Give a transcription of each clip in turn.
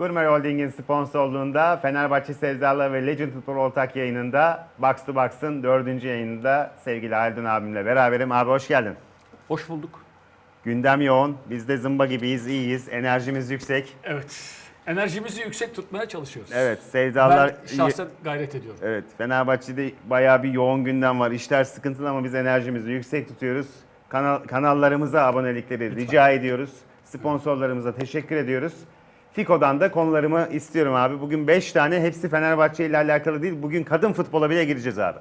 Kurmer Holding'in sponsorluğunda Fenerbahçe Sevdalı ve Legend Futbol ortak yayınında Box to Box'ın dördüncü yayınında sevgili Aydın abimle beraberim. Abi hoş geldin. Hoş bulduk. Gündem yoğun. Biz de zımba gibiyiz, iyiyiz. Enerjimiz yüksek. Evet. Enerjimizi yüksek tutmaya çalışıyoruz. Evet, sevdalar... Ben şahsen gayret ediyorum. Evet, Fenerbahçe'de bayağı bir yoğun gündem var. İşler sıkıntılı ama biz enerjimizi yüksek tutuyoruz. Kanal, kanallarımıza abonelikleri rica ediyoruz. Sponsorlarımıza teşekkür ediyoruz. Fiko'dan da konularımı istiyorum abi. Bugün 5 tane hepsi Fenerbahçe ile alakalı değil. Bugün kadın futbola bile gireceğiz abi.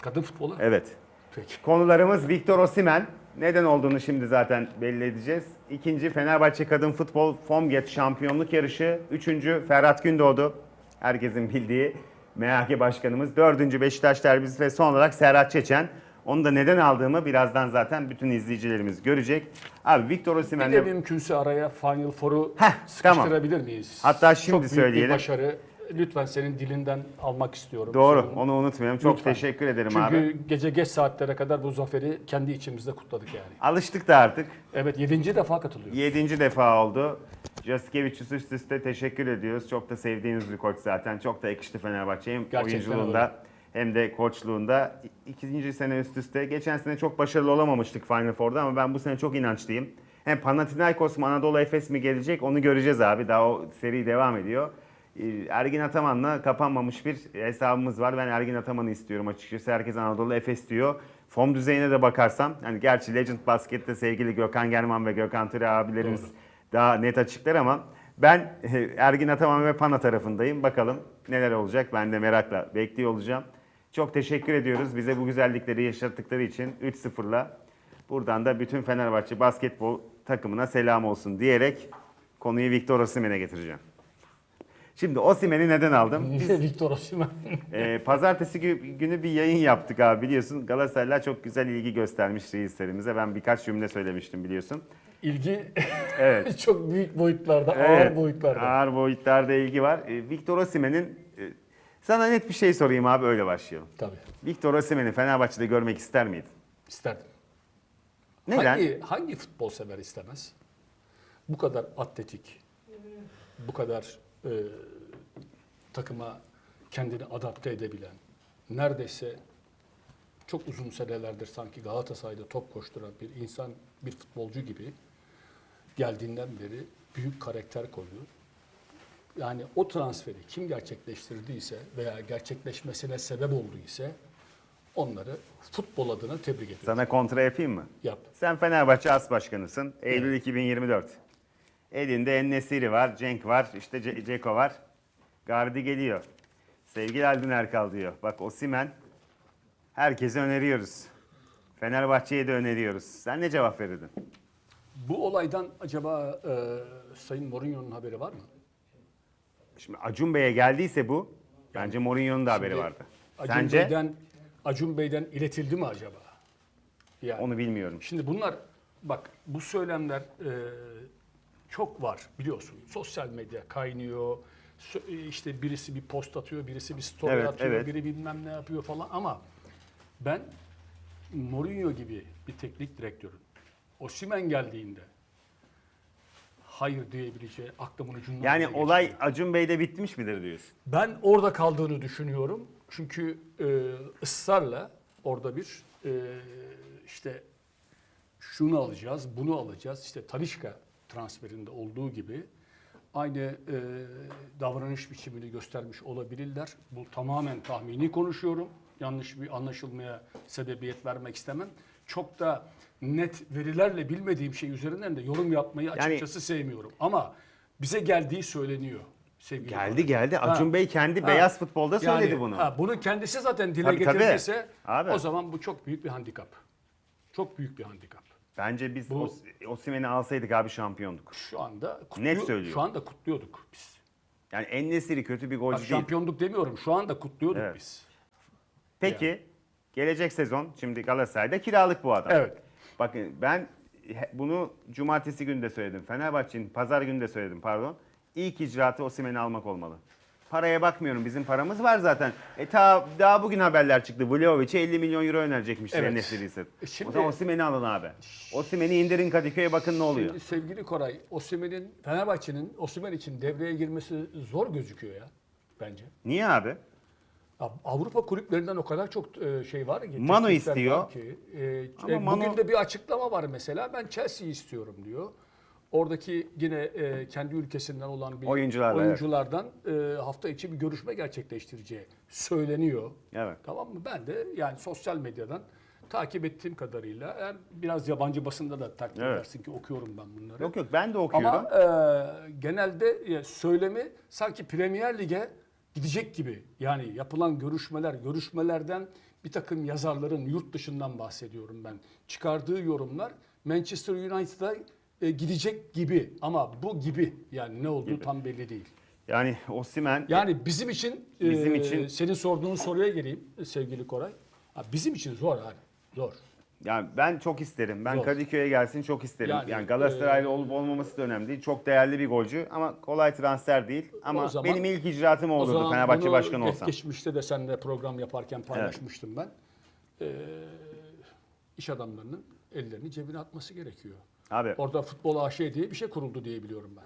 Kadın futbolu. Evet. Peki. Konularımız Victor Osimhen. Neden olduğunu şimdi zaten belli edeceğiz. İkinci Fenerbahçe Kadın Futbol Fomget Şampiyonluk Yarışı. Üçüncü Ferhat Gündoğdu. Herkesin bildiği MHK Başkanımız. Dördüncü Beşiktaş derbisi ve son olarak Serhat Çeçen. Onu da neden aldığımı birazdan zaten bütün izleyicilerimiz görecek. Abi Victor Bir Osimhen'le de mümkünse araya Final Four'u Heh, sıkıştırabilir miyiz? Hatta şimdi Çok büyük söyleyelim. bir başarı. Lütfen senin dilinden almak istiyorum. Doğru, Senin. onu unutmayalım. Çok Lütfen. teşekkür ederim Çünkü abi. gece geç saatlere kadar bu zaferi kendi içimizde kutladık yani. Alıştık da artık. Evet yedinci defa katılıyoruz. Yedinci defa oldu. Jaskevičius üst üste teşekkür ediyoruz. Çok da sevdiğiniz bir koç zaten. Çok da yakıştı Fenerbahçe'ye oyunculuğunda hem de koçluğunda. İkinci sene üst üste. Geçen sene çok başarılı olamamıştık Final Four'da ama ben bu sene çok inançlıyım. Hem Panathinaikos mu Anadolu Efes mi gelecek onu göreceğiz abi. Daha o seri devam ediyor. Ergin Ataman'la kapanmamış bir hesabımız var. Ben Ergin Ataman'ı istiyorum açıkçası. Herkes Anadolu Efes diyor. Form düzeyine de bakarsam, hani gerçi Legend Basket'te sevgili Gökhan German ve Gökhan Türe abilerimiz Doğru. daha net açıklar ama ben Ergin Ataman ve Pana tarafındayım. Bakalım neler olacak ben de merakla bekliyor olacağım. Çok teşekkür ediyoruz bize bu güzellikleri yaşattıkları için 3-0'la. Buradan da bütün Fenerbahçe basketbol takımına selam olsun diyerek konuyu Victor Osimhen'e getireceğim. Şimdi Osimhen'i neden aldım? Niye Victor Osimhen? Ee, pazartesi gü- günü bir yayın yaptık abi biliyorsun. Galatasaraylar çok güzel ilgi göstermiş reislerimize. Ben birkaç cümle söylemiştim biliyorsun. İlgi Evet. çok büyük boyutlarda, Evet, ağır boyutlarda. Ağır boyutlarda ilgi var. Ee, Victor Osimhen'in e, sana net bir şey sorayım abi öyle başlayalım. Tabii. Victor Osimhen'i Fenerbahçe'de görmek ister miydin? İsterdim. Neden? Hangi, hangi futbol sever istemez? Bu kadar atletik, bu kadar e, takıma kendini adapte edebilen, neredeyse çok uzun senelerdir sanki Galatasaray'da top koşturan bir insan, bir futbolcu gibi geldiğinden beri büyük karakter koyuyor. Yani o transferi kim gerçekleştirdiyse veya gerçekleşmesine sebep olduysa onları futbol adına tebrik ediyorum. Sana kontra yapayım mı? Yap. Sen Fenerbahçe As Başkanısın. Eylül 2024. Elinde Ennesiri var, Cenk var, işte Ce- Ceko var. Gardi geliyor. Sevgili Aldın Erkal diyor. Bak Osimen herkese öneriyoruz. Fenerbahçe'ye de öneriyoruz. Sen ne cevap verirdin? Bu olaydan acaba e, Sayın Mourinho'nun haberi var mı? Şimdi Acun Bey'e geldiyse bu, bence Mourinho'nun da haberi Şimdi vardı. Acun Sence? Bey'den Acun Bey'den iletildi mi acaba? Yani Onu bilmiyorum. şimdi bunlar bak bu söylemler e, çok var biliyorsun. Sosyal medya kaynıyor. Sö- işte birisi bir post atıyor, birisi bir story Evet, atıyor, evet. biri bilmem ne yapıyor falan ama ben Mourinho gibi bir teknik direktörün Osimhen geldiğinde hayır diyebileceği aklımın ucundan Yani bile olay geçmiyor. Acun Bey'de bitmiş midir diyorsun? Ben orada kaldığını düşünüyorum. Çünkü e, ısrarla orada bir e, işte şunu alacağız, bunu alacağız. İşte Talişka transferinde olduğu gibi aynı e, davranış biçimini göstermiş olabilirler. Bu tamamen tahmini konuşuyorum. Yanlış bir anlaşılmaya sebebiyet vermek istemem. Çok da net verilerle bilmediğim şey üzerinden de yorum yapmayı açıkçası sevmiyorum. Ama bize geldiği söyleniyor. Sevgili Geldi geldi. Acun Ha. Bey kendi Ha. beyaz futbolda söyledi Yani, bunu. ha, bunu kendisi zaten dile Tabii, tabii. getirdiyse Abi. o zaman bu çok büyük bir handikap. Çok büyük bir handikap. Bence biz Bu- Os- Osimhen'i alsaydık abi şampiyonduk. Şu anda kutlu, Net söylüyor. Şu anda kutluyorduk biz. Yani Ennesiri kötü bir Bak, golcü değil. şampiyonluk demiyorum. Şu anda kutluyorduk Evet. biz. Peki gelecek sezon şimdi Galatasaray'da kiralık bu adam. Evet. Bakın ben bunu cumartesi günü de söyledim. Fenerbahçe'nin pazar günü de söyledim pardon. İlk icraatı Osimhen'i almak olmalı. Paraya bakmıyorum. Bizim paramız var zaten. E ta daha bugün haberler çıktı. Vlahovic'e 50 milyon euro önerecekmiş Evet. Enes E O şimdi- zaman Osimhen'i alın abi. Osimhen'i indirin Kadıköy'e bakın ne oluyor. Şimdi sevgili Koray, Osimhen'in Fenerbahçe'nin Osimhen için devreye girmesi zor gözüküyor ya bence. Niye abi? Ya Avrupa kulüplerinden o kadar çok e, şey var ki. Teklifler istiyor. Ki, e, Ama e, Manu- Bugün de bir açıklama var mesela. Ben Chelsea istiyorum diyor. Oradaki yine e, kendi ülkesinden olan bir Oyuncularla, evet. oyunculardan e, hafta içi bir görüşme gerçekleştireceği söyleniyor. Evet. Tamam mı? Ben de yani sosyal medyadan takip ettiğim kadarıyla yani biraz yabancı basında da takip Evet. edersin ki okuyorum ben bunları. Yok yok ben de okuyorum. Ama e, genelde söylemi sanki Premier Lig'e gidecek gibi. Yani yapılan görüşmeler, görüşmelerden bir takım yazarların yurt dışından bahsediyorum ben. Çıkardığı yorumlar Manchester United'a e, gidecek gibi. Ama bu gibi yani ne olduğu tam belli değil. Yani Osimhen Yani bizim için, e, Bizim için- senin sorduğun soruya geleyim e, sevgili Koray. Ha, bizim için zor abi. Zor. Yani ben çok isterim. Ben Zor. Kadıköy'e gelsin çok isterim. Yani, Yani, Galatasaraylı e, olup olmaması da önemli değil. Çok değerli bir golcü ama kolay transfer değil. Ama zaman- benim ilk icraatım o olurdu Fenerbahçe başkanı olsam. Geçmişte de seninle program yaparken paylaşmıştım ben. Ee, iş adamlarının ellerini cebine atması gerekiyor. Abi Orada futbol AŞ diye bir şey kuruldu diye biliyorum ben.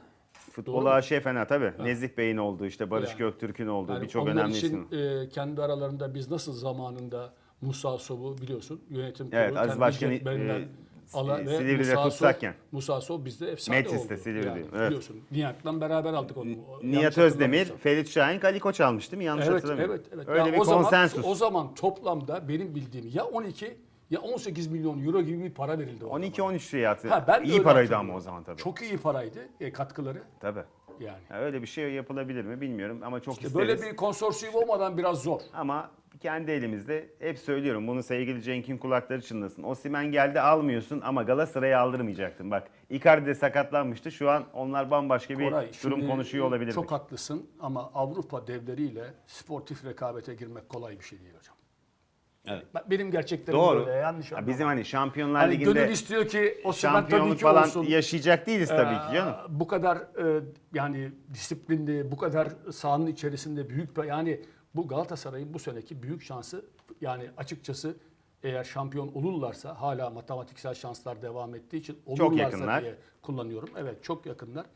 futbol doğru? AŞ fena tabii. Nezih Bey'in olduğu işte Barış Yani. Göktürk'ün olduğu Yani birçok önemli için isim. e, kendi aralarında biz nasıl zamanında Musa Sov'u biliyorsun yönetim kurulu Evet, Aziz cetlerinden e, ala ve Silivri'de Musa. Musa Sov bizde efsane Metis'te, oldu. Silivri'de, Yani evet. Biliyorsun Nihat'la beraber aldık onu. Nihat Özdemir. Ferit Şahin, Ali Koç almış değil mi? Yanlış Evet, hatırlamıyorum. evet, evet. Öyle Ya bir o zaman- konsensus. o zaman toplamda benim bildiğim ya 12 ya 18 milyon euro gibi bir para verildi o zaman. 12-13 fiyatı. Ha, ben İyi paraydı hatırlıyorum. ama o zaman tabii. Çok iyi paraydı e, katkıları Tabii. yani. Ya öyle bir şey yapılabilir mi bilmiyorum ama çok İşte isteriz. böyle bir konsorsiyum olmadan biraz zor. Ama kendi elimizde hep söylüyorum bunu sevgili Cenk'in kulakları çınlasın. Osimhen geldi almıyorsun ama Galatasaray'a aldırmayacaktın. Bak Icardi de sakatlanmıştı. Şu an onlar bambaşka bir Koray, durum konuşuyor olabilir. Çok haklısın ama Avrupa devleriyle sportif rekabete girmek kolay bir şey değil hocam. Evet. Ben- Benim gerçeklerim Doğru. böyle yanlış Ya anlama. bizim hani Şampiyonlar hani Ligi'nde gönül istiyor ki o tabii şampiyonluk ki falan olsun. yaşayacak değiliz tabii ki Ee, canım. Bu kadar e, yani disiplinli, bu kadar sahanın içerisinde büyük yani bu Galatasaray'ın bu seneki büyük şansı yani açıkçası eğer şampiyon olurlarsa hala matematiksel şanslar devam ettiği için olurlarsa diye kullanıyorum. Evet çok yakınlar.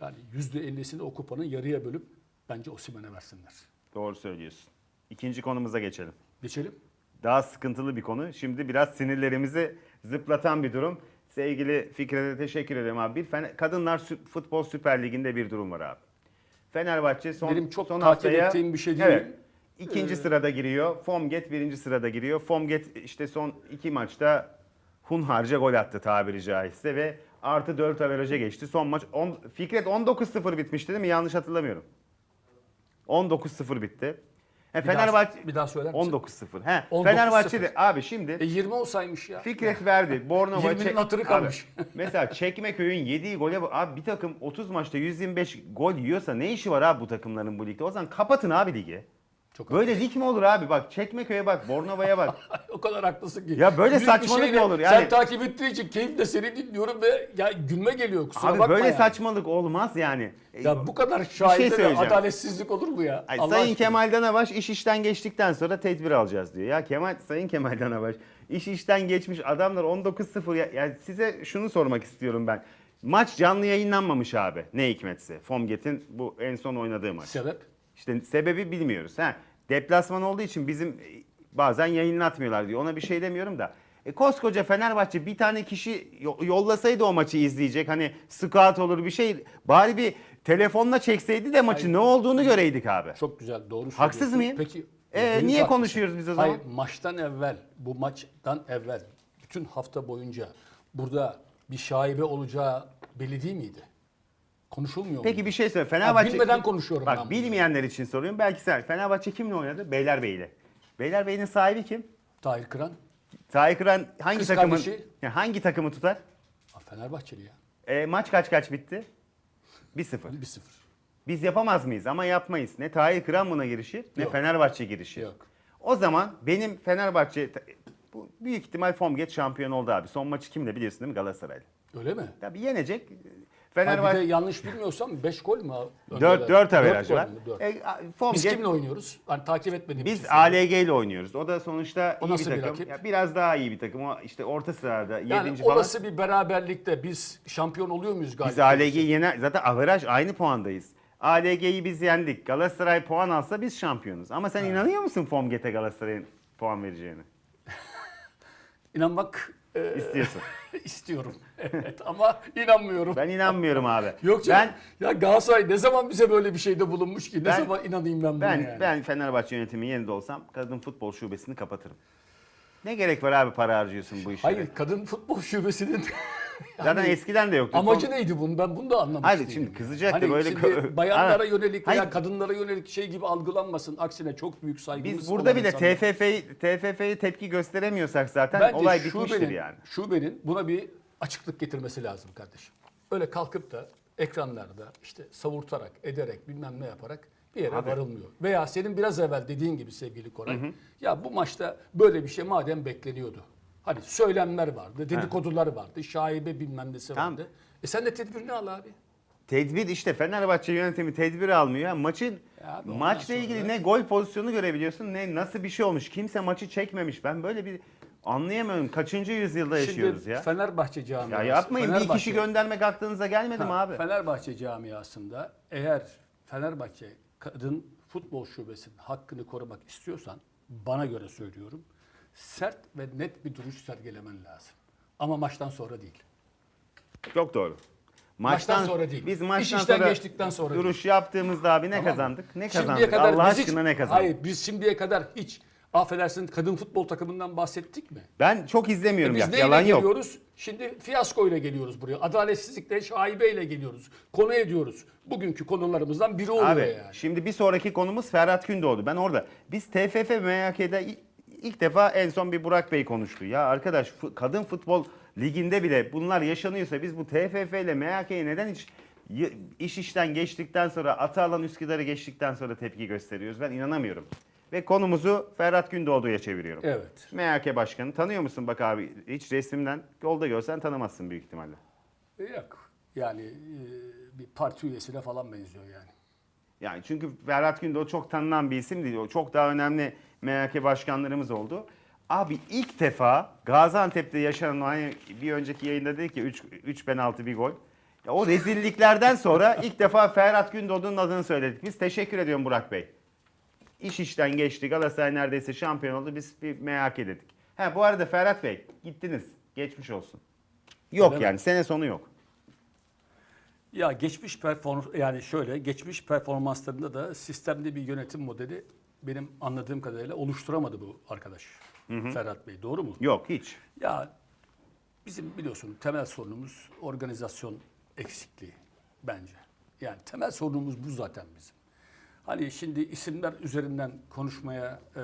Yani %50'sini o kupanın yarıya bölüp bence Osimhen'e versinler. Doğru söylüyorsun. İkinci konumuza geçelim. Geçelim. Daha sıkıntılı bir konu. Şimdi biraz sinirlerimizi zıplatan bir durum. Sevgili Fikret'e teşekkür ederim abi. Bir Fener- Kadınlar Futbol Süper Ligi'nde bir durum var abi. Fenerbahçe son, Benim çok son takip haftaya ettiğim bir şey değil. Evet, ikinci sırada giriyor. Fomget birinci sırada giriyor. Fomget işte son iki maçta hunharca gol attı tabiri caizse ve artı 4 averaja geçti. Son maç on, Fikret 19-0 bitmişti değil mi? Yanlış hatırlamıyorum. 19-0 bitti. E, Bir daha- Fenerbahçe bir daha söyler misin? 19-0. He. 19-0. Fenerbahçe'de abi şimdi E 20 olsaymış ya. Fikret verdi. Bornova 20'nin Çek- hatırı Abi, kalmış. mesela Çekmeköy'ün yediği gole bak- abi bir takım 30 maçta 125 gol yiyorsa ne işi var abi bu takımların bu ligde? O zaman kapatın abi ligi. Çok Böyle lig mi olur abi? Bak Çekmeköy'e bak, Bornova'ya bak. o kadar haklısın ki. Ya böyle Büyük saçmalık şeyle olur? Sen Yani- takip ettiğin için keyifle seni dinliyorum ve ya gülme geliyor kusura abi bakma böyle yani. saçmalık olmaz yani. Ya bu kadar şey şahide söyleyeceğim. adaletsizlik olur mu ya? Ay, Allah Sayın aşkına. Kemal Danabaş iş işten geçtikten sonra tedbir alacağız diyor. Ya Kemal Sayın Kemal Danabaş iş işten geçmiş adamlar 19-0 ya, ya size şunu sormak istiyorum ben. Maç canlı yayınlanmamış abi. Ne hikmetse. Fomget'in bu en son oynadığı maç. Sebep? İşte sebebi bilmiyoruz. Ha, deplasman olduğu için bizim e, bazen yayınlatmıyorlar diyor. Ona bir şey demiyorum da. E, koskoca Fenerbahçe bir tane kişi yo- yollasaydı o maçı izleyecek. Hani scout olur bir şey. Bari bir telefonla çekseydi de maçı Hayır. ne olduğunu göreydik abi. Çok güzel doğru söylüyorsun. Haksız mıyım? Peki. Yüz niye haklısın. konuşuyoruz biz o zaman? Hayır maçtan evvel bu maçtan evvel bütün hafta boyunca burada bir şaibe olacağı belli değil miydi? Konuşulmuyor Peki bir şey söyle. Fenerbahçe bilmeden konuşuyorum Bak ben bunu. bilmeyenler için soruyorum. Belki sen Fenerbahçe kimle oynadı? Beylerbeyi'yle. Beylerbeyi'nin sahibi kim? Tahir Kıran. Tahir Kıran hangi Kız takımın kardeşi. Ya hangi takımı tutar? Aa, Fenerbahçeli ya. E, maç kaç kaç bitti? 1-0. 1-0. Biz yapamaz mıyız ama yapmayız. Ne Tahir Kıran buna girişir ne Yok. Fenerbahçe girişir. Yok. O zaman benim Fenerbahçe bu büyük ihtimal Formget şampiyon oldu abi. Son maçı kimle biliyorsun değil mi Galatasaray'la? Öyle mi? Tabii yenecek. Fenerbahçe... Fenerbahçe bir de yanlış bilmiyorsam 5 gol mü? 4 öndeler? 4 Dört averaj var. E, form Biz kimle oynuyoruz? Hani takip etmediğim Biz için. ALG ile oynuyoruz. O da sonuçta O iyi bir nasıl bir takım. rakip? Ya biraz daha iyi bir takım. O işte orta sırada 7. Yani falan. olası bir beraberlikte biz şampiyon oluyor muyuz galiba? Biz ALG'yi yener. Zaten averaj aynı puandayız. ALG'yi biz yendik. Galatasaray puan alsa biz şampiyonuz. Ama sen inanıyor musun Formget'e Galatasaray'ın puan vereceğini? İnanmak e, İstiyorsun. istiyorum. Evet ama inanmıyorum. Ben inanmıyorum abi. Yok canım. ben ya Galatasaray ne zaman bize böyle bir şeyde bulunmuş ki? Ne Ben- zaman inanayım ben buna ben yani? ben Fenerbahçe yönetimi yerinde olsam kadın futbol şubesini kapatırım. Ne gerek var abi para harcıyorsun bu işlere? Hayır kadın futbol şubesinin Zaten eskiden de yoktu. amacı Son- neydi bunun? Ben bunu da anlamış Hayır, değilim şimdi yani. kızacaktı hani böyle- Şimdi bayanlara yönelik veya Hayır. kadınlara yönelik şey gibi algılanmasın. Aksine çok büyük saygımız Biz burada olan bile insanlar. TFF'yi TFF'ye tepki gösteremiyorsak zaten Bence olay bitmiştir şubenin, yani. Şubenin buna bir açıklık getirmesi lazım kardeşim. Öyle kalkıp da ekranlarda işte savurtarak, ederek, bilmem ne yaparak bir yere varılmıyor. Veya senin biraz evvel dediğin gibi sevgili Koray. Ya bu maçta böyle bir şey madem bekleniyordu. Hani söylemler vardı, dedikodular vardı, şaibe bilmem nesi Tamam. vardı. E sen de tedbirini al abi. Tedbir işte Fenerbahçe yönetimi tedbir almıyor. Yani maçın Ya abi ondan maçla ilgili ne gol pozisyonu görebiliyorsun ne nasıl bir şey olmuş. Kimse maçı çekmemiş. Ben böyle bir anlayamıyorum. Kaçıncı yüzyılda yaşıyoruz ya? Fenerbahçe camiası. Ya yapmayın bir kişi göndermek aklınıza gelmedi mi abi? Fenerbahçe camiasında eğer Fenerbahçe kadın futbol şubesinin hakkını korumak istiyorsan bana göre söylüyorum sert ve net bir duruş sergilemen lazım. Ama maçtan sonra değil. Çok doğru. Maçtan sonra değil. Biz İş maçtan işten sonra geçtikten sonra duruş yaptığımızda abi ne Tamam mı? kazandık? Ne Şimdiye kazandık? kadar Allah biz hiç- aşkına ne kazandık? Hayır biz şimdiye kadar hiç affedersin kadın futbol takımından bahsettik mi? Ben çok izlemiyorum E biz ya. neyle Yalan yok. geliyoruz? Şimdi fiyaskoyla geliyoruz buraya. Adaletsizlikle, şaibeyle geliyoruz. Konu ediyoruz. Bugünkü konularımızdan biri oluyor Abi yani. şimdi bir sonraki konumuz Ferhat Gündoğdu. Ben orada. Biz TFF MHK'de ilk defa en son bir Burak Bey konuştu. Ya arkadaş kadın futbol liginde bile bunlar yaşanıyorsa biz bu TFF ile MHK'ye neden hiç iş işten geçtikten sonra Atalan Üsküdar'ı geçtikten sonra tepki gösteriyoruz? Ben inanamıyorum. Ve konumuzu Ferhat Gündoğdu'ya çeviriyorum. Evet. MHK Başkanı tanıyor musun bak abi hiç resimden yolda görsen tanımazsın büyük ihtimalle. E, Yok. Yani e, bir parti üyesine falan benziyor yani. Yani çünkü Ferhat Gündoğdu çok tanınan bir isim değil. O çok daha önemli MHK başkanlarımız oldu. Abi ilk defa Gaziantep'te yaşanan hani bir önceki yayında dedik ki 3 3 penaltı bir gol. Ya o rezilliklerden sonra ilk defa Ferhat Gündoğdu'nun adını söyledik. Biz teşekkür ediyorum Burak Bey. İş işten geçti. Galatasaray neredeyse şampiyon oldu. Biz bir MHK dedik. Ha bu arada Ferhat Bey gittiniz. Geçmiş olsun. Yok Öyle mi? yani sene sonu yok. Ya geçmiş performans yani şöyle geçmiş performanslarında da sistemli bir yönetim modeli benim anladığım kadarıyla oluşturamadı bu arkadaş. Ferhat Bey doğru mu? Yok hiç. Ya bizim biliyorsun temel sorunumuz organizasyon eksikliği bence. Yani temel sorunumuz bu zaten bizim. Hani şimdi isimler üzerinden konuşmaya e,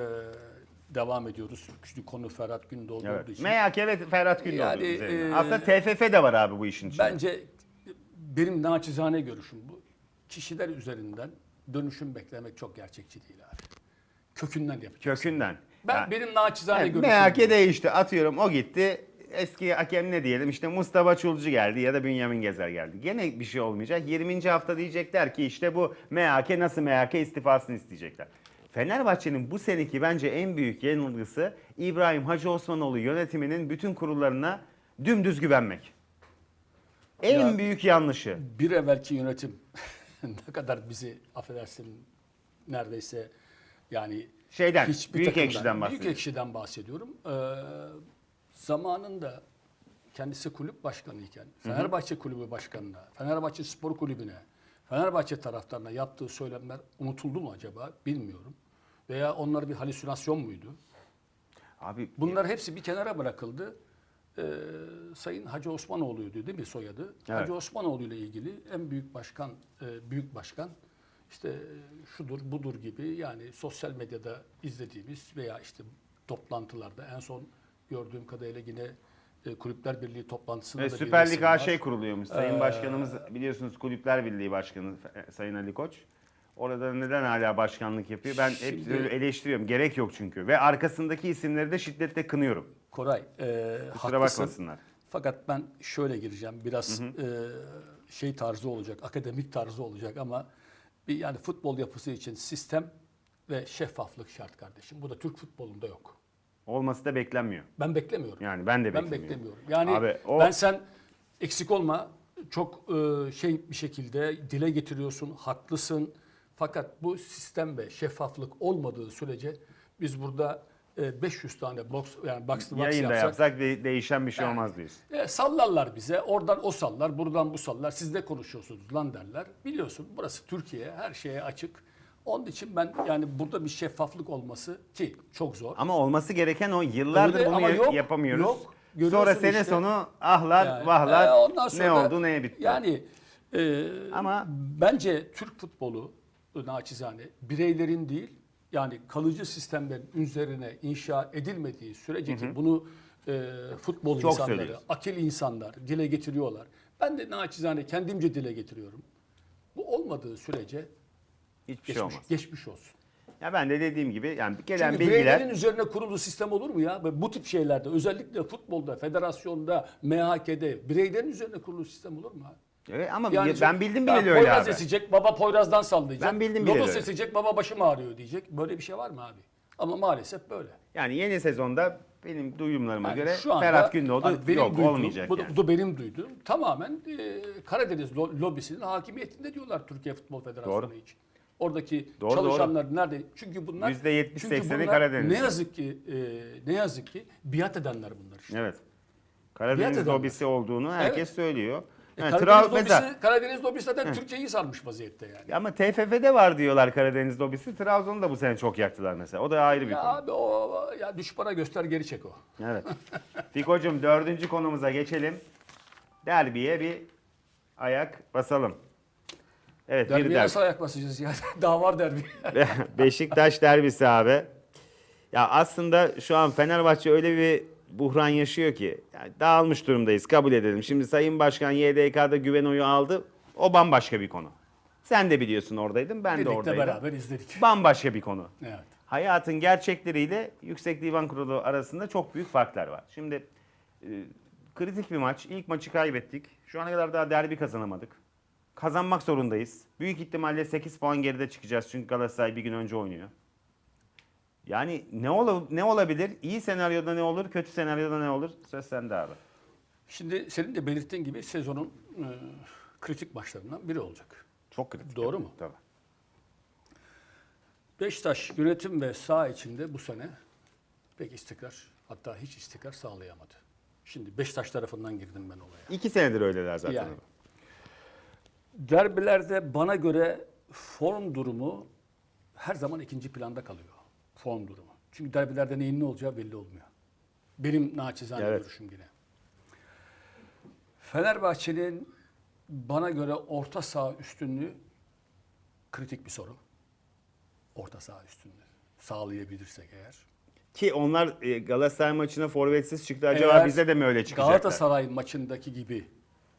devam ediyoruz. Çünkü konu Ferhat Gündoğdu olduğu Evet. için. MHK ve Ferhat Gündoğdu Yani, üzerinden. e, Aslında TFF de var abi bu işin içinde. Bence benim naçizane görüşüm bu. Kişiler üzerinden dönüşüm beklemek çok gerçekçi değil abi. Kökünden yapacağız. Kökünden. Ben Yani- benim naçizane yani görüşüm. MHK bu. değişti. Atıyorum o gitti. Eski hakem ne diyelim işte Mustafa Çulcu geldi ya da Bünyamin Gezer geldi. Gene bir şey olmayacak. 20. hafta diyecekler ki işte bu MHK nasıl MHK istifasını isteyecekler. Fenerbahçe'nin bu seneki bence en büyük yanılgısı İbrahim Hacı Osmanoğlu yönetiminin bütün kurullarına dümdüz güvenmek. En Ya- büyük yanlışı. Bir evvelki yönetim ne kadar bizi affedersin neredeyse yani Şeyden, Büyük takımdan- Ekşi'den Büyük bahsediyorum. ekşiden bahsediyorum. Ee, zamanında kendisi kulüp başkanı iken Fenerbahçe kulübü başkanına, Fenerbahçe Spor Kulübü'ne, Fenerbahçe taraftarına yaptığı söylemler unutuldu mu acaba bilmiyorum. Veya onlar bir halüsinasyon muydu? Abi Bunlar hepsi bir kenara bırakıldı. Ee, Sayın Hacı Osmanoğlu'ydu değil mi soyadı? Hacı Osmanoğlu ile ilgili en büyük başkan, e, büyük başkan işte şudur budur gibi yani sosyal medyada izlediğimiz veya işte toplantılarda en son gördüğüm kadarıyla yine e, Kulüpler Birliği toplantısında Ve da Süper Lig resim var. AŞ kuruluyormuş. Sayın Ee, Başkanımız biliyorsunuz Kulüpler Birliği Başkanı e, Sayın Ali Koç. Orada neden hala başkanlık yapıyor? Ben hep Şimdi- öyle eleştiriyorum. Gerek yok çünkü. Ve arkasındaki isimleri de şiddetle kınıyorum. Koray, e, Kusura haklısın. bakmasınlar. Fakat ben şöyle gireceğim. Biraz e, şey tarzı olacak, akademik tarzı olacak ama bir yani futbol yapısı için sistem ve şeffaflık şart kardeşim. Bu da Türk futbolunda yok. Olması da beklenmiyor. Ben beklemiyorum. Yani ben de Ben beklemiyorum. beklemiyorum. Yani Abi, o- ben sen eksik olma çok e, şey bir şekilde dile getiriyorsun, haklısın. Fakat bu sistem ve şeffaflık olmadığı sürece biz burada 500 tane box yani box to box Yayında yapsak yapsak de- değişen bir şey olmaz diyorsun. e, sallarlar bize. Oradan o sallar, buradan bu sallar. Siz de konuşuyorsunuz lan derler. Biliyorsun burası Türkiye. Her şeye açık. Onun için ben yani burada bir şeffaflık olması ki çok zor. Ama olması gereken o yıllardır Öyle bunu yok, yapamıyoruz. yok. Sonra sene işte. sonu ahlar Yani, vahlar e, ondan ne sonra oldu neye bitti. Yani e, Ama- bence Türk futbolu naçizane bireylerin değil yani kalıcı sistemlerin üzerine inşa edilmediği sürece ki bunu e, futbol Çok insanları, söylüyorsun. akil insanlar dile getiriyorlar. Ben de naçizane kendimce dile getiriyorum. Bu olmadığı sürece Hiçbir şey geçmiş, olmaz. geçmiş olsun. Ya ben de dediğim gibi yani gelen Çünkü bilgiler bireylerin üzerine kurulu sistem olur mu ya? Bu tip şeylerde özellikle futbolda, federasyonda, MHK'de bireylerin üzerine kurulu sistem olur mu? abi? Evet, ama Yani ben bildim ya bileli öyle Poyraz abi. esecek, baba Poyraz'dan sallayacak. Ben bildim bileli Lodos öyle. esecek, baba başım ağrıyor diyecek. Böyle bir şey var mı abi? Ama maalesef böyle. Yani yeni sezonda benim duyumlarıma Yani göre Ferhat Gündoğdu hani benim yok duyduğum, olmayacak bu, da- yani. bu da benim duyduğum tamamen e, Karadeniz lo- lobisinin hakimiyetinde diyorlar Türkiye Futbol Federasyonu Doğru. için. Oradaki Doğru, çalışanlar nerede? Çünkü bunlar %70-80'i çünkü bunlar Karadeniz'de. Ne yazık ki e, ne yazık ki biat edenler bunlar işte. Evet. Biat Karadeniz edenler. lobisi olduğunu herkes Evet. söylüyor. E, Karadeniz, lobisi, mesela- Karadeniz lobisi zaten Türkiye'yi sarmış vaziyette yani. ama TFF'de var diyorlar Karadeniz lobisi. Trabzon'u da bu sene çok yaktılar mesela. O da ayrı bir Ya konu. abi o ya düşmana göster geri çek o. Evet. Fiko'cum dördüncü konumuza geçelim. Derbiye bir ayak basalım. Evet bir Derbiye derbi. nasıl ayak basacağız ya? Daha var derbi. Beşiktaş derbisi abi. Ya aslında şu an Fenerbahçe öyle bir buhran yaşıyor ki yani dağılmış durumdayız kabul edelim. Şimdi Sayın Başkan YDK'da güven oyu aldı. O bambaşka bir konu. Sen de biliyorsun oradaydın ben de Birlikte oradaydım. beraber izledik. Bambaşka bir konu. Evet. Hayatın gerçekleriyle Yüksek Divan Kurulu arasında çok büyük farklar var. Şimdi e, kritik bir maç. İlk maçı kaybettik. Şu ana kadar daha derbi kazanamadık. Kazanmak zorundayız. Büyük ihtimalle 8 puan geride çıkacağız çünkü Galatasaray bir gün önce oynuyor. Yani ne ola, ne olabilir? İyi senaryoda ne olur, kötü senaryoda ne olur? Söz sende abi. Şimdi senin de belirttiğin gibi sezonun e, kritik maçlarından biri olacak. Çok kritik. Doğru mu? Tabii. Beşiktaş yönetim ve saha içinde bu sene pek istikrar hatta hiç istikrar sağlayamadı. Şimdi Beşiktaş tarafından girdim ben olaya. İki senedir öyleler zaten. Yani. Derbilerde bana göre form durumu her zaman ikinci planda kalıyor. Form durumu. Çünkü derbilerde neyin ne olacağı belli olmuyor. Benim naçizane Evet. görüşüm yine. Fenerbahçe'nin bana göre orta saha üstünlüğü kritik bir sorun. Orta saha üstünlüğü. Sağlayabilirsek eğer. Ki onlar e, Galatasaray maçına forvetsiz çıktı. Acaba Eğer bize de mi öyle çıkacaklar? Galatasaray maçındaki gibi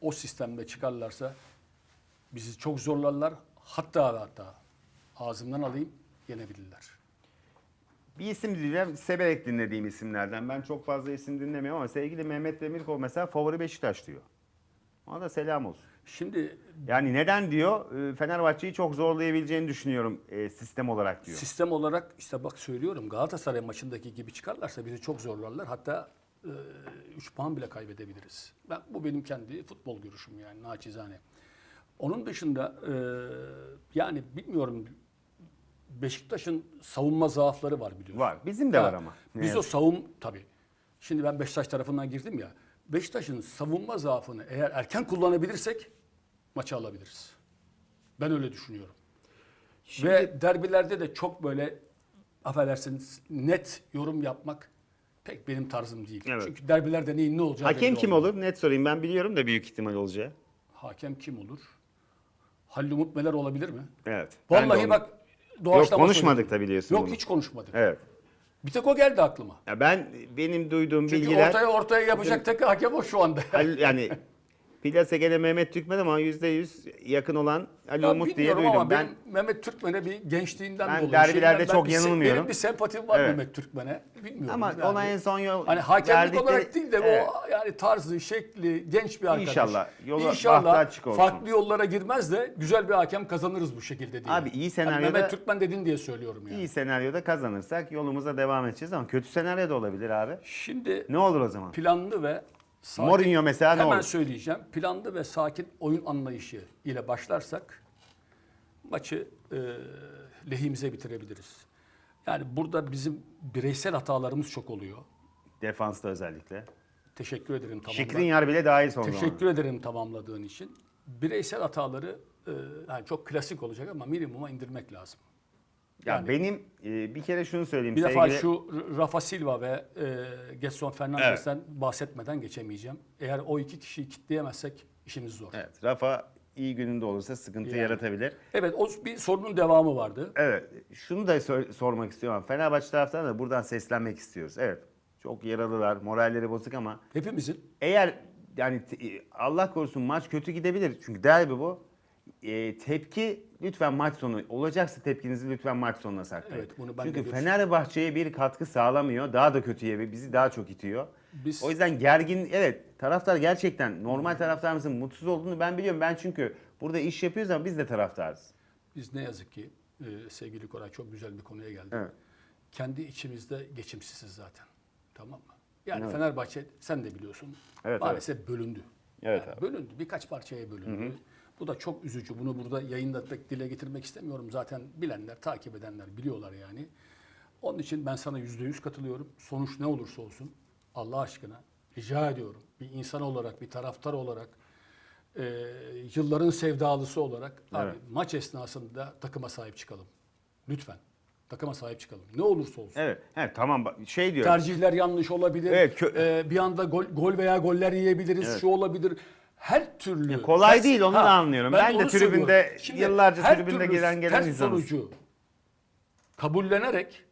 o sistemde çıkarlarsa bizi çok zorlarlar. Hatta hatta ağzımdan alayım yenebilirler. Bir isim diyeceğim, severek dinlediğim isimlerden. Ben çok fazla isim dinlemiyorum ama sevgili Mehmet Demirkol mesela favori Beşiktaş diyor. Ona da selam olsun. Şimdi Yani neden diyor? Ee, Fenerbahçe'yi çok zorlayabileceğini düşünüyorum e, sistem olarak diyor. sistem olarak işte bak söylüyorum Galatasaray maçındaki gibi çıkarlarsa bizi çok zorlarlar. Hatta 3 puan bile kaybedebiliriz. Ben, bu benim kendi futbol görüşüm yani naçizane. Onun dışında e, yani bilmiyorum Beşiktaş'ın savunma zaafları var biliyorsun. Var. Bizim de Ha, var ama. Biz o savun tabii. Şimdi ben Beşiktaş tarafından girdim ya. Beşiktaş'ın savunma zaafını eğer erken kullanabilirsek maçı alabiliriz. Ben öyle düşünüyorum. Ve derbilerde de çok böyle affedersiniz net yorum yapmak pek benim tarzım değil. Evet. Çünkü derbilerde neyin ne olacağı Hakem belli kim olmuyor. olur? Net sorayım. Ben biliyorum da büyük ihtimal olacağı. Hakem kim olur? Halil Umut Meler olabilir mi? Evet. Ben de Vallahi onu- bak Yok doğaçlama konuşmadık da biliyorsun Yok bunu. hiç konuşmadık. Evet. Bir tek o geldi aklıma. Ya ben benim duyduğum Çünkü bilgiler ortaya ortaya yapacak tek hakem o şu anda. Halil- yani Plase gene Mehmet Türkmen ama %100 yakın olan Ali Ya Umut diye bilmiyorum duydum. ama Ben Mehmet Türkmen'e bir gençliğinden Ben dolayı. derbilerde şeyden çok bir se- yanılmıyorum. Benim bir sempatim var Evet. Mehmet Türkmen'e. Bilmiyorum. ama yani. ona en son yol Hani hakemlik verdikleri- olarak değil de Evet. o yani tarzı, şekli, genç bir arkadaş. İnşallah. Yolu bahtı İnşallah açık olsun. farklı yollara girmez de güzel bir hakem kazanırız bu şekilde diye. Abi iyi Hani senaryoda- Mehmet Türkmen dedin diye söylüyorum yani. İyi senaryoda kazanırsak yolumuza devam edeceğiz ama kötü senaryo da olabilir abi. Şimdi Ne olur o zaman? planlı ve sakin, Mourinho mesela ne hemen olur? söyleyeceğim. Planlı ve sakin oyun anlayışı ile başlarsak maçı e, lehimize bitirebiliriz. Yani burada bizim bireysel hatalarımız çok oluyor. Defansta özellikle. Teşekkür ederim tamamla. Şikrinyar bile dahil son Teşekkür zaman. ederim tamamladığın için. Bireysel hataları e, yani çok klasik olacak ama minimuma indirmek lazım. Ya Yani- benim e, bir kere şunu söyleyeyim Bir sevgili. defa şu Rafa Silva ve e, Getson Fernandes'ten bahsetmeden geçemeyeceğim. Eğer o iki kişiyi kitleyemezsek işimiz zor. Evet, Evet, Rafa iyi gününde olursa sıkıntı Yani. yaratabilir. o bir sorunun devamı vardı. Evet, şunu da sor- sormak istiyorum. Fenerbahçe taraftarına da buradan seslenmek istiyoruz. Evet, çok yaralılar, moralleri bozuk ama Hepimizin eğer yani Allah korusun maç kötü gidebilir. Çünkü derbi bu. E, tepki lütfen maç sonu olacaksa tepkinizi lütfen maç sonuna saklayın. Evet, bunu ben Çünkü Fenerbahçe'ye bir katkı sağlamıyor. Daha da kötüye ve bizi daha çok itiyor. Biz- O yüzden gergin evet taraftar gerçekten normal taraftarımızın mutsuz olduğunu ben biliyorum. Ben çünkü burada iş yapıyoruz ama biz de taraftarız. biz ne yazık ki e, sevgili Koray çok güzel bir konuya geldi. Evet. Kendi içimizde geçimsiziz zaten. Tamam mı? Yani Evet. Fenerbahçe sen de biliyorsun Evet, maalesef bölündü. Evet Yani abi. bölündü. Birkaç parçaya bölündü. Bu da çok üzücü. Bunu burada yayında pek dile getirmek istemiyorum. Zaten bilenler, takip edenler biliyorlar yani. Onun için ben sana yüzde yüz katılıyorum. Sonuç ne olursa olsun Allah aşkına rica ediyorum. Bir insan olarak, bir taraftar olarak, e, yılların sevdalısı olarak abi, Evet. maç esnasında takıma sahip çıkalım. Lütfen. Takıma sahip çıkalım. Ne olursa olsun. Evet, evet tamam şey diyor. Tercihler yanlış olabilir. Evet, kö- Ee, bir anda gol, gol veya goller yiyebiliriz. Evet. Şu olabilir. Her türlü Ya kolay ters- değil, onu da anlıyorum. Ben de onu tribünde. Şimdi yıllarca tribünde gelen gelen insanız. sonucu kabullenerek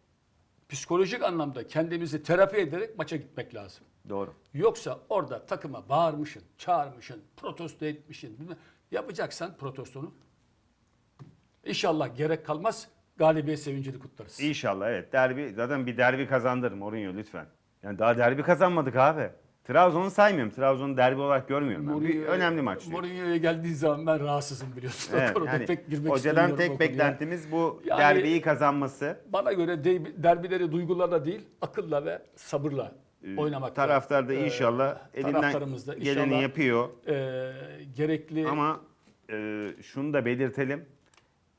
psikolojik anlamda kendimizi terapi ederek maça gitmek lazım. Doğru. Yoksa orada takıma bağırmışsın, çağırmışsın, protesto etmişsin. bilmem- Yapacaksan protestonu İnşallah gerek kalmaz galibiyet sevincini kutlarız. İnşallah evet. Derbi zaten bir derbi kazandır Mourinho lütfen. Yani daha derbi kazanmadık abi. Trabzon'u saymıyorum. Trabzon'u derbi olarak görmüyorum. Ben. Bir Mourinho- önemli maç. Mourinho'ya geldiği zaman ben rahatsızım biliyorsun. O Evet, yani pek girmek hocadan tek beklentimiz bu Yani- derbiyi kazanması. Bana göre de- derbileri duygularla değil, akılla ve sabırla oynamak. Ee, Taraftar da inşallah elinden taraftarımız da geleni inşallah- yapıyor. e, gerekli Ama e, şunu da belirtelim.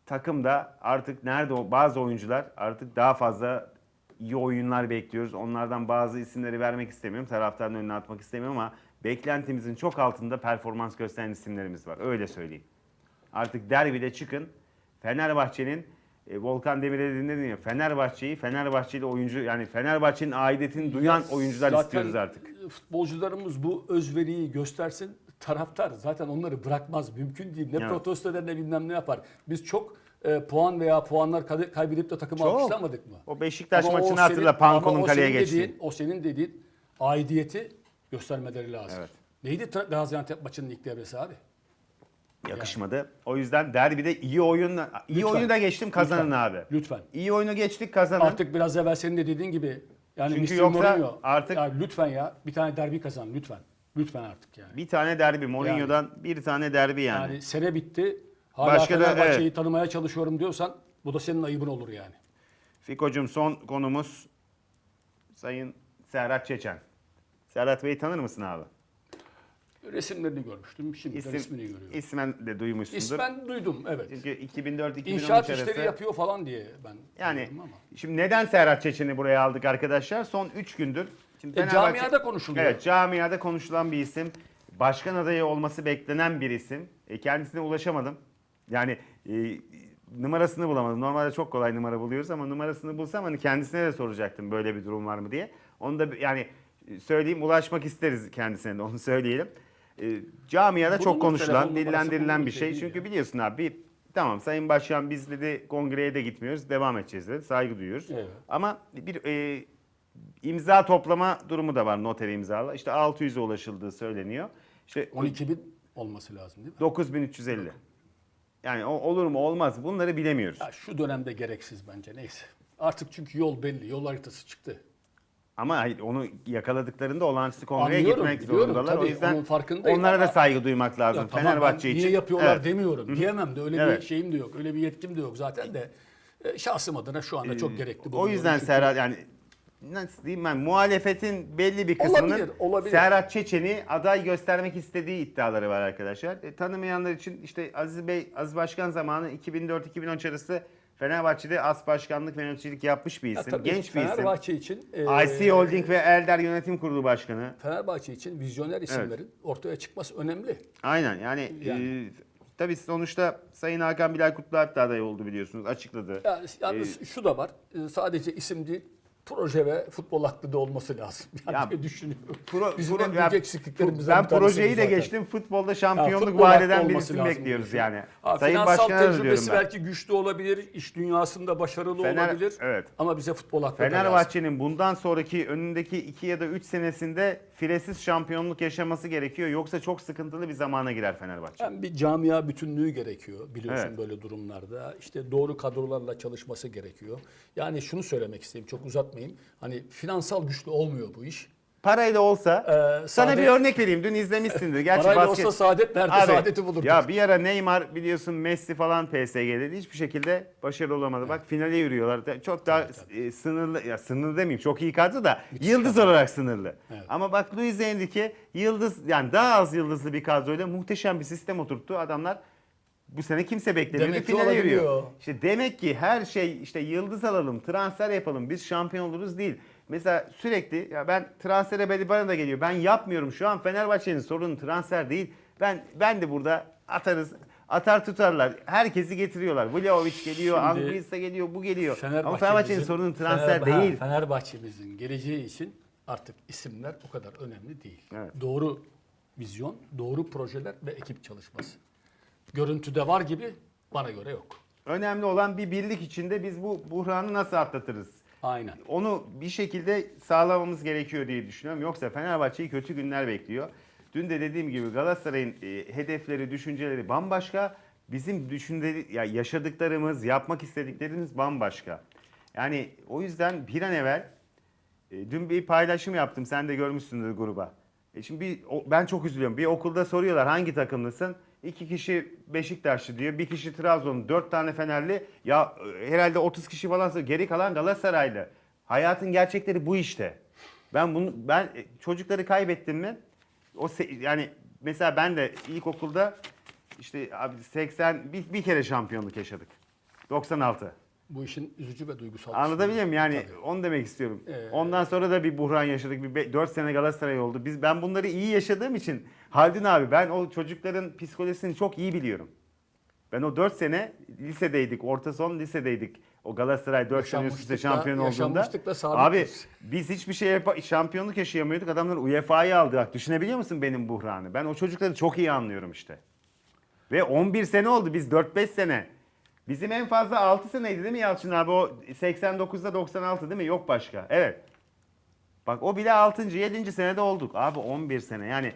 Takımda artık nerede o bazı oyuncular artık daha fazla iyi oyunlar bekliyoruz. Onlardan bazı isimleri vermek istemiyorum. Taraftarın önüne atmak istemiyorum ama beklentimizin çok altında performans gösteren isimlerimiz var. Öyle söyleyeyim. Artık derbide çıkın. Fenerbahçe'nin e, Volkan Demirel'i dinledin ya. Fenerbahçe'yi Fenerbahçeli oyuncu yani Fenerbahçe'nin aidiyetini duyan Ya oyuncular zaten istiyoruz artık. Futbolcularımız bu özveriyi göstersin. Taraftar zaten onları bırakmaz. Mümkün değil. Ne Evet. protesto eder ne bilmem ne yapar. Biz çok e, puan veya puanlar kay- kaybedip de takımı Çok. alkışlamadık mı? O Beşiktaş Ama o maçını senin- hatırla. Panko'nun ama o kaleye senin geçti. Dediğin, o senin dediğin aidiyeti göstermeleri lazım. Evet. Neydi Gaziantep maçının ilk devresi abi? Yakışmadı. O yüzden derbide iyi oyun iyi Lütfen. oyunu da geçtim kazanın Lütfen. abi. Lütfen. İyi oyunu geçtik kazanın. Artık biraz evvel senin de dediğin gibi yani Çünkü Mr. yoksa Mourinho, artık- ya lütfen ya bir tane derbi kazan lütfen. Lütfen artık yani. bir tane derbi Mourinho'dan bir tane derbi yani. Yani sene bitti. Hala Başka da- Fenerbahçe'yi evet. tanımaya çalışıyorum diyorsan bu da senin ayıbın olur yani. Fiko'cum son konumuz Sayın Serhat Çeçen. Serhat Bey'i tanır mısın abi? Resimlerini görmüştüm. Şimdi de resmini görüyorum. ismen de duymuşsundur. İsmen duydum evet. Çünkü 2004-2013 İnşaat arası. işleri yapıyor falan diye ben Yani ama. şimdi neden Serhat Çeçen'i buraya aldık arkadaşlar? Son 3 gündür. Şimdi E, camiada konuşuluyor. Evet camiada konuşulan bir isim. Başkan adayı olması beklenen bir isim. E, kendisine ulaşamadım. Yani e, numarasını bulamadım. Normalde çok kolay numara buluyoruz ama numarasını bulsam hani kendisine de soracaktım böyle bir durum var mı diye. Onu da yani e, söyleyeyim ulaşmak isteriz kendisine de onu söyleyelim. E, camiada Bunun çok konuşulan, dillendirilen bir şey şey. Çünkü ya. biliyorsun abi tamam Sayın Başkan biz dedi kongreye de gitmiyoruz. Devam edeceğiz dedi. Saygı duyuyoruz. Evet. Ama bir e, imza toplama durumu da var noter imzala. İşte 600'e ulaşıldığı söyleniyor. İşte 12 bin olması lazım değil mi? 9350. Yani o olur mu olmaz bunları bilemiyoruz. Ya şu dönemde gereksiz bence neyse. Artık çünkü yol belli, yol haritası çıktı. Ama hayır, onu yakaladıklarında olağanüstü kongreye Anlıyorum, gitmek biliyorum. zorundalar. o Tabii, yüzden onun farkındayım onlara da ama- saygı duymak lazım. Ya tamam, Fenerbahçe ben için. Niye yapıyorlar Evet. demiyorum. Diyemem de öyle Evet. bir şeyim de yok. Öyle bir yetkim de yok zaten de. E, şahsım adına şu anda çok gerekli. O yüzden Çünkü- Serhat yani nasıl diyeyim ben muhalefetin belli bir kısmının Olabilir, olabilir. Serhat Çeçen'i aday göstermek istediği iddiaları var arkadaşlar. E, tanımayanlar için işte Aziz Bey, Aziz Başkan zamanı 2004-2013 arası Fenerbahçe'de as başkanlık ve yöneticilik yapmış bir Ya isim. tabii Genç bir isim. Fenerbahçe için e, IC Holding ve Elder Yönetim Kurulu Başkanı. Fenerbahçe için vizyoner isimlerin ortaya çıkması önemli. Aynen yani, Yani. e, tabii sonuçta Sayın Hakan Bilal Kutlualp da aday oldu biliyorsunuz açıkladı. Ya, yalnız şu da var. e, Sadece isim değil, proje ve futbol aklı da olması lazım. Yani Ya, diye düşünüyorum. Pro- Bizim pro- en büyük eksikliklerimizden ben projeyi de zaten. geçtim. Futbolda şampiyonluk vaat eden birisini bekliyoruz yani. Ha, Sayın finansal tecrübesi belki güçlü olabilir, iş dünyasında başarılı Fener- olabilir. evet. Ama bize futbol aklı. Fenerbahçe'nin bundan sonraki önündeki 2 ya da 3 senesinde firesiz şampiyonluk yaşaması gerekiyor. Yoksa çok sıkıntılı bir zamana girer Fenerbahçe. Hem bir camia bütünlüğü gerekiyor biliyorsun Evet. böyle durumlarda. İşte doğru kadrolarla çalışması gerekiyor. Yani şunu söylemek isteyeyim çok uzatmayayım. Hani finansal güçlü olmuyor bu iş. Parayla olsa Ee, sana Saadet- bir örnek vereyim. Dün izlemişsindir. Gerçi Parayla basket... olsa saadet nerede Abi, saadeti bulurduk. Ya bir ara Neymar biliyorsun Messi falan PSG'de hiçbir şekilde başarılı olamadı. Bak finale yürüyorlar. Çok daha e, sınırlı ya sınırlı demeyeyim. Çok iyi kadro da yıldız olarak sınırlı. Evet. Ama bak Luis Enrique yıldız yani daha az yıldızlı bir kadroyla muhteşem bir sistem oturttu. Adamlar bu sene kimse beklemiyordu. Demek Finale yürüyor. olabiliyor. İşte demek ki her şey işte yıldız alalım, transfer yapalım, biz şampiyon oluruz değil. Mesela sürekli ya ben transfere belli bana da geliyor. Ben yapmıyorum şu an Fenerbahçe'nin sorunu transfer değil. Ben ben de burada atarız. Atar tutarlar. Herkesi getiriyorlar. Vlahovic geliyor, Anguissa geliyor, bu geliyor. Ama Fenerbahçe'mizin- Fenerbahçe'nin sorunu transfer Fener- ha, değil. Fenerbahçe'mizin geleceği için artık isimler o kadar önemli değil. Evet. Doğru vizyon, doğru projeler ve ekip çalışması. Görüntüde var gibi bana göre yok. Önemli olan bir birlik içinde biz bu buhranı nasıl atlatırız? Aynen. onu bir şekilde sağlamamız gerekiyor diye düşünüyorum. Yoksa Fenerbahçe'yi kötü günler bekliyor. Dün de dediğim gibi Galatasaray'ın e, hedefleri, düşünceleri bambaşka. Bizim düşünderi, ya yaşadıklarımız, yapmak istediklerimiz bambaşka. Yani o yüzden bir an evvel e, dün bir paylaşım yaptım. Sen de görmüşsündür gruba. E şimdi bir, o- ben çok üzülüyorum. Bir okulda soruyorlar hangi takımlısın? İki kişi Beşiktaşlı diyor. Bir kişi Trabzonlu. Dört tane Fenerli. Ya e, herhalde 30 kişi falan. Geri kalan Galatasaraylı. Hayatın gerçekleri bu işte. Ben bunu ben e, çocukları kaybettim mi? O yani mesela ben de ilkokulda işte abi 80 bir, bir kere şampiyonluk yaşadık. 96. Bu işin üzücü ve duygusal. Anlatabiliyor muyum? Yani Tabii. onu demek istiyorum. Ee, Ondan sonra da bir buhran yaşadık. Bir 4 sene Galatasaray oldu. Biz ben bunları iyi yaşadığım için Haldun abi ben o çocukların psikolojisini çok iyi biliyorum. Ben o 4 sene lisedeydik. Orta son lisedeydik. O Galatasaray 4 sene üst üste şampiyon olduğunda. Abi biz hiçbir şey yapa- şampiyonluk yaşayamıyorduk. Adamlar UEFA'yı aldı. Bak düşünebiliyor musun benim buhranı? Ben o çocukları çok iyi anlıyorum işte. Ve 11 sene oldu. Biz 4-5 sene. Bizim en fazla 6 seneydi değil mi Yalçın abi? O 89'da 96 değil mi? Yok başka. Evet. Bak o bile 6. 7. senede olduk. Abi 11 sene. Yani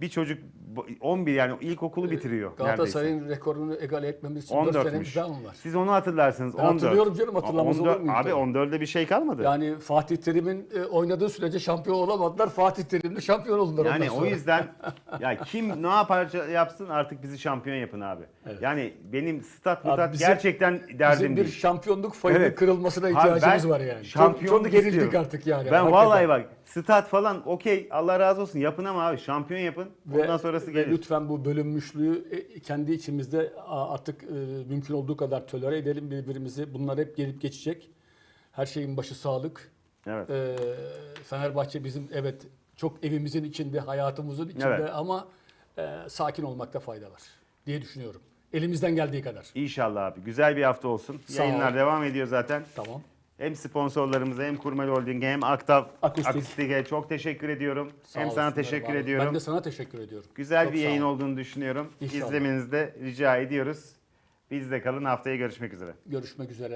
bir çocuk bu- 11 yani ilkokulu bitiriyor neredeyse. Galatasaray'ın rekorunu egale etmemiz için 4 senemiz 14'müş. daha mı var? Siz onu hatırlarsınız. Ben 14. hatırlıyorum canım, hatırlamaz olur 14 muyum Abi tabii. 14'de bir şey kalmadı. Yani, Yani Fatih Terim'in e, oynadığı sürece şampiyon olamadılar. Fatih Terim'le şampiyon oldular ondan o yüzden ya kim ne yaparsa yapsın artık bizi şampiyon yapın abi. Yani benim stat mutat bizim- gerçekten derdim Bizim bir değil. şampiyonluk fayının Evet. kırılmasına ihtiyacımız var yani. Şampiyonluk çok, çok gerildik istiyorum. artık yani. Ben hakikaten. vallahi bak stat falan okey Allah razı olsun yapın ama abi şampiyon yapın. Ve- Ondan sonrası ve gelir. lütfen bu bölünmüşlüğü e, kendi içimizde artık e, mümkün olduğu kadar tolere edelim birbirimizi. Bunlar hep gelip geçecek. Her şeyin başı sağlık. Evet. E, Fenerbahçe bizim evet çok evimizin içinde, hayatımızın içinde Evet. ama e, sakin olmakta fayda var diye düşünüyorum. Elimizden geldiği kadar. İnşallah abi. Güzel bir hafta olsun. Sağ ol. Yayınlar devam ediyor zaten. Tamam. Hem sponsorlarımıza hem Kurmel Holding'e hem Aktav Akustik. Akustik'e çok teşekkür ediyorum. Sağ hem sana teşekkür olun. ediyorum. Ben de sana teşekkür ediyorum. Güzel Çok bir sağ yayın ol. olduğunu düşünüyorum. İnşallah. İzlemenizi de rica ediyoruz. Biz de kalın haftaya görüşmek üzere. Görüşmek üzere.